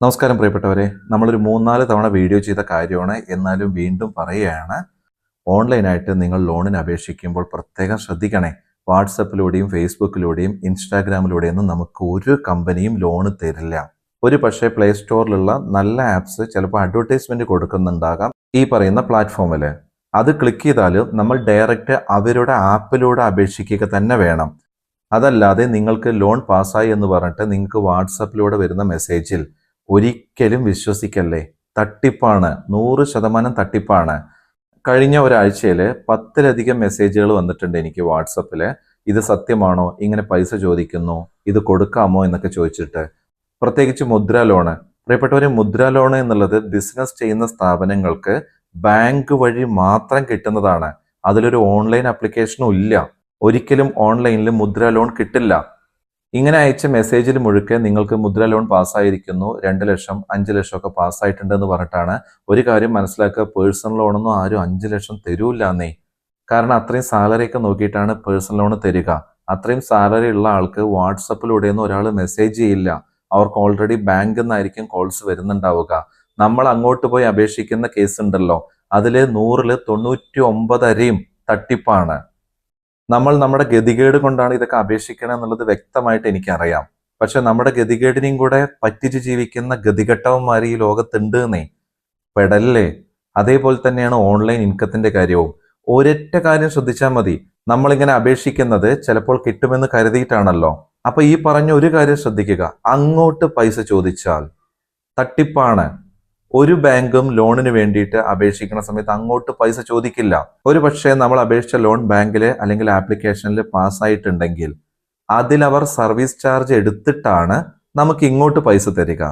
നമസ്കാരം പ്രിയപ്പെട്ടവരെ നമ്മളൊരു മൂന്നാൽ തവണ വീഡിയോ ചെയ്ത കാര്യമാണ്. എന്നാലും വീണ്ടും പറയുകയാണ് ഓൺലൈനായിട്ട് നിങ്ങൾ ലോണിന് അപേക്ഷിക്കുമ്പോൾ പ്രത്യേകം ശ്രദ്ധിക്കണേ. വാട്സപ്പിലൂടെയും ഫേസ്ബുക്കിലൂടെയും ഇൻസ്റ്റാഗ്രാമിലൂടെയും നമുക്ക് ഒരു കമ്പനിയും ലോണ് തരില്ല. ഒരു പക്ഷേ പ്ലേ സ്റ്റോറിലുള്ള നല്ല ആപ്സ് ചിലപ്പോൾ അഡ്വർടൈസ്മെന്റ് കൊടുക്കുന്നുണ്ടാകാം ഈ പറയുന്ന പ്ലാറ്റ്ഫോമിൽ അത് ക്ലിക്ക് ചെയ്താൽ നമ്മൾ ഡയറക്റ്റ് അവരുടെ ആപ്പിലൂടെ അപേക്ഷിക്കുക തന്നെ വേണം. അതല്ലാതെ നിങ്ങൾക്ക് ലോൺ പാസ്സായി എന്ന് പറഞ്ഞിട്ട് നിങ്ങൾക്ക് വാട്സപ്പിലൂടെ വരുന്ന മെസ്സേജിൽ ഒരിക്കലും വിശ്വസിക്കല്ലേ? തട്ടിപ്പാണ്. നൂറ് ശതമാനം തട്ടിപ്പാണ്. കഴിഞ്ഞ ഒരാഴ്ചയിൽ പത്തിലധികം മെസ്സേജുകൾ വന്നിട്ടുണ്ട് എനിക്ക് വാട്സപ്പിൽ ഇത് സത്യമാണോ? ഇങ്ങനെ പൈസ ചോദിക്കുന്നു. ഇത് കൊടുക്കാമോ എന്നൊക്കെ ചോദിച്ചിട്ട്. പ്രത്യേകിച്ച് മുദ്ര ലോണ്. പ്രിയപ്പെട്ടവരെ മുദ്ര ലോൺ എന്നുള്ളത് ബിസിനസ് ചെയ്യുന്ന സ്ഥാപനങ്ങൾക്ക് ബാങ്ക് വഴി മാത്രം കിട്ടുന്നതാണ്. അതിലൊരു ഓൺലൈൻ ആപ്ലിക്കേഷനും ഇല്ല. ഒരിക്കലും ഓൺലൈനിൽ മുദ്ര ലോൺ കിട്ടില്ല. ഇങ്ങനെ അയച്ച മെസ്സേജിൽ മുഴുക്കെ നിങ്ങൾക്ക് മുദ്ര ലോൺ പാസ്സായിരിക്കുന്നു. രണ്ട് ലക്ഷം അഞ്ച് ലക്ഷം ഒക്കെ പാസ്സായിട്ടുണ്ട് എന്ന് പറഞ്ഞിട്ടാണ്. ഒരു കാര്യം മനസ്സിലാക്കുക പേഴ്സണൽ ലോണൊന്നും ആരും അഞ്ച് ലക്ഷം തരൂല്ല എന്നേ. കാരണം അത്രയും സാലറി ഒക്കെ നോക്കിയിട്ടാണ് പേഴ്സണൽ ലോൺ തരിക. അത്രയും സാലറി ഉള്ള ആൾക്ക് വാട്സപ്പിലൂടെയൊന്നും ഒരാൾ മെസ്സേജ് ചെയ്യില്ല. അവർക്ക് ഓൾറെഡി ബാങ്കിൽ നിന്നായിരിക്കും കോൾസ് വരുന്നുണ്ടാവുക. നമ്മൾ അങ്ങോട്ട് പോയി അപേക്ഷിക്കുന്ന കേസ് ഉണ്ടല്ലോ. അതിൽ നൂറിൽ തൊണ്ണൂറ്റി ഒമ്പതരയും തട്ടിപ്പാണ്. നമ്മൾ നമ്മുടെ ഗതികേട് കൊണ്ടാണ് ഇതൊക്കെ അപേക്ഷിക്കണം എന്നുള്ളത് വ്യക്തമായിട്ട് എനിക്കറിയാം. പക്ഷെ നമ്മുടെ ഗതികേടിനെയും കൂടെ പറ്റിച്ച് ജീവിക്കുന്ന ഗതികെട്ടവന്മാർ ഈ ലോകത്തുണ്ട് എന്നേ. പെടല്ലേ അതേപോലെ തന്നെയാണ് ഓൺലൈൻ ഇൻകത്തിന്റെ കാര്യവും. ഒരൊറ്റ കാര്യം ശ്രദ്ധിച്ചാൽ മതി. നമ്മളിങ്ങനെ അപേക്ഷിക്കുന്നത് ചിലപ്പോൾ കിട്ടുമെന്ന് കരുതിയിട്ടാണല്ലോ. അപ്പൊ ഈ പറഞ്ഞ ഒരു കാര്യം ശ്രദ്ധിക്കുക. അങ്ങോട്ട് പൈസ ചോദിച്ചാൽ തട്ടിപ്പാണ്. ഒരു ബാങ്കും ലോണിന് വേണ്ടിയിട്ട് അപേക്ഷിക്കുന്ന സമയത്ത് അങ്ങോട്ട് പൈസ ചോദിക്കില്ല. ഒരു പക്ഷേ നമ്മൾ അപേക്ഷിച്ച ലോൺ ബാങ്കിൽ അല്ലെങ്കിൽ ആപ്ലിക്കേഷനിൽ പാസ്സായിട്ടുണ്ടെങ്കിൽ അതിലവർ സർവീസ് ചാർജ് എടുത്തിട്ടാണ് നമുക്ക് ഇങ്ങോട്ട് പൈസ തരിക.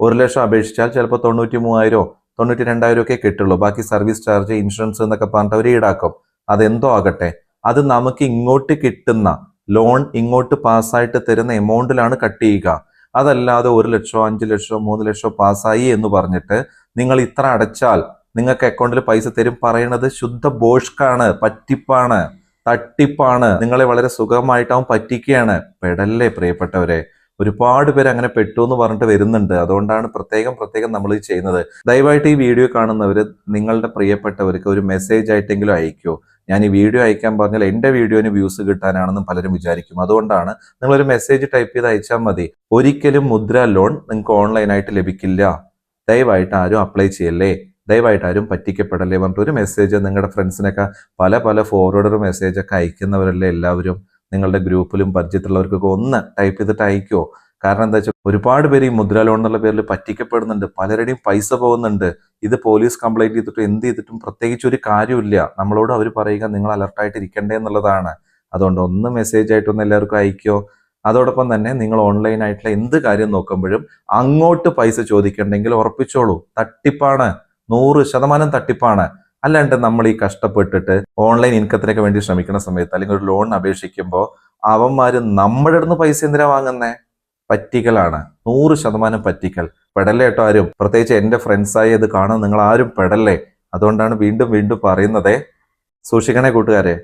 ഒരു ലക്ഷം അപേക്ഷിച്ചാൽ ചിലപ്പോൾ തൊണ്ണൂറ്റി മൂവായിരോ തൊണ്ണൂറ്റി രണ്ടായിരം ഒക്കെ കിട്ടുള്ളൂ. ബാക്കി സർവീസ് ചാർജ് ഇൻഷുറൻസ് എന്നൊക്കെ പറഞ്ഞിട്ട് അവർ ഈടാക്കും. അതെന്തോ ആകട്ടെ. അത് നമുക്ക് ഇങ്ങോട്ട് കിട്ടുന്ന ലോൺ ഇങ്ങോട്ട് പാസ്സായിട്ട് തരുന്ന എമൗണ്ടിലാണ് കട്ട് ചെയ്യുക. അതല്ലാതെ ഒരു ലക്ഷമോ അഞ്ച് ലക്ഷമോ മൂന്ന് ലക്ഷമോ പാസ്സായി എന്ന് പറഞ്ഞിട്ട് നിങ്ങൾ ഇത്ര അടച്ചാൽ നിങ്ങൾക്ക് അക്കൗണ്ടിൽ പൈസ തരും പറയണത് ശുദ്ധ ബോഷ്കാണ് പറ്റിപ്പാണ് തട്ടിപ്പാണ്. നിങ്ങളെ വളരെ സുഖമായിട്ടാവും പറ്റിക്കുകയാണ്. പെടല്ലേ പ്രിയപ്പെട്ടവരെ? ഒരുപാട് പേര് അങ്ങനെ പെട്ടു എന്ന് പറഞ്ഞിട്ട് വരുന്നുണ്ട്. അതുകൊണ്ടാണ് പ്രത്യേകം പ്രത്യേകം നമ്മൾ ഇത് ചെയ്യുന്നത്. ദയവായിട്ട് ഈ വീഡിയോ കാണുന്നവർ നിങ്ങളുടെ പ്രിയപ്പെട്ടവർക്ക് ഒരു മെസ്സേജ് ആയിട്ടെങ്കിലും അയക്കൂ ഞാൻ ഈ വീഡിയോ അയക്കാൻ പറഞ്ഞാൽ എന്റെ വീഡിയോന് വ്യൂസ് കിട്ടാനാണെന്നും പലരും വിചാരിക്കും. അതുകൊണ്ടാണ് നിങ്ങളൊരു മെസ്സേജ് ടൈപ്പ് ചെയ്ത് അയച്ചാൽ മതി. ഒരിക്കലും മുദ്ര ലോൺ നിങ്ങൾക്ക് ഓൺലൈനായിട്ട് ലഭിക്കില്ല. ദയവായിട്ട് ആരും അപ്ലൈ ചെയ്യല്ലേ? ദയവായിട്ട് ആരും പറ്റിക്കപ്പെടല്ലേ? പറഞ്ഞിട്ട് ഒരു മെസ്സേജ് നിങ്ങളുടെ ഫ്രണ്ട്സിനൊക്കെ പല പല ഫോർവേഡർ മെസ്സേജ് ഒക്കെ അയക്കുന്നവരല്ലേ എല്ലാവരും? നിങ്ങളുടെ ഗ്രൂപ്പിലും പരിചയത്തിലുള്ളവർക്കൊക്കെ ഒന്ന് ടൈപ്പ് ചെയ്തിട്ട് അയക്കുമോ കാരണം എന്താ വെച്ചാൽ ഒരുപാട് പേര് ഈ മുദ്ര ലോൺ എന്നുള്ള പേരിൽ പറ്റിക്കപ്പെടുന്നുണ്ട്. പലരുടെയും പൈസ പോകുന്നുണ്ട്. ഇത് പോലീസ് കംപ്ലൈന്റ് ചെയ്തിട്ട് എന്ത് ചെയ്തിട്ടും പ്രത്യേകിച്ച് ഒരു കാര്യമില്ല നമ്മളോട് അവർ പറയുക നിങ്ങൾ അലർട്ടായിട്ട് ഇരിക്കണ്ടേ എന്നുള്ളതാണ്. അതുകൊണ്ട് ഒന്ന് മെസ്സേജ് ആയിട്ടൊന്ന് എല്ലാവർക്കും അയക്കോ. അതോടൊപ്പം തന്നെ നിങ്ങൾ ഓൺലൈൻ ആയിട്ടുള്ള എന്ത് കാര്യം നോക്കുമ്പോഴും അങ്ങോട്ട് പൈസ ചോദിക്കണ്ടെങ്കിൽ ഉറപ്പിച്ചോളൂ. തട്ടിപ്പാണ്. നൂറ് ശതമാനം തട്ടിപ്പാണ്. അല്ലാണ്ട് നമ്മൾ ഈ കഷ്ടപ്പെട്ടിട്ട് ഓൺലൈൻ ഇൻകത്തിനൊക്കെ വേണ്ടി ശ്രമിക്കുന്ന സമയത്ത് അല്ലെങ്കിൽ ഒരു ലോൺ അപേക്ഷിക്കുമ്പോൾ അവന്മാര് നമ്മുടെ അടുത്ത് പൈസ എന്തിനാ വാങ്ങുന്നേ? പറ്റിക്കലാണ്. നൂറ് ശതമാനം പറ്റിക്കൽ. പെടല്ലേ കേട്ടോ ആരും? പ്രത്യേകിച്ച് എന്റെ ഫ്രണ്ട്സായി ഇത് കാണാൻ നിങ്ങൾ ആരും പെടല്ലേ? അതുകൊണ്ടാണ് വീണ്ടും വീണ്ടും പറയുന്നതേ. സൂക്ഷിക്കണേ കൂട്ടുകാരെ.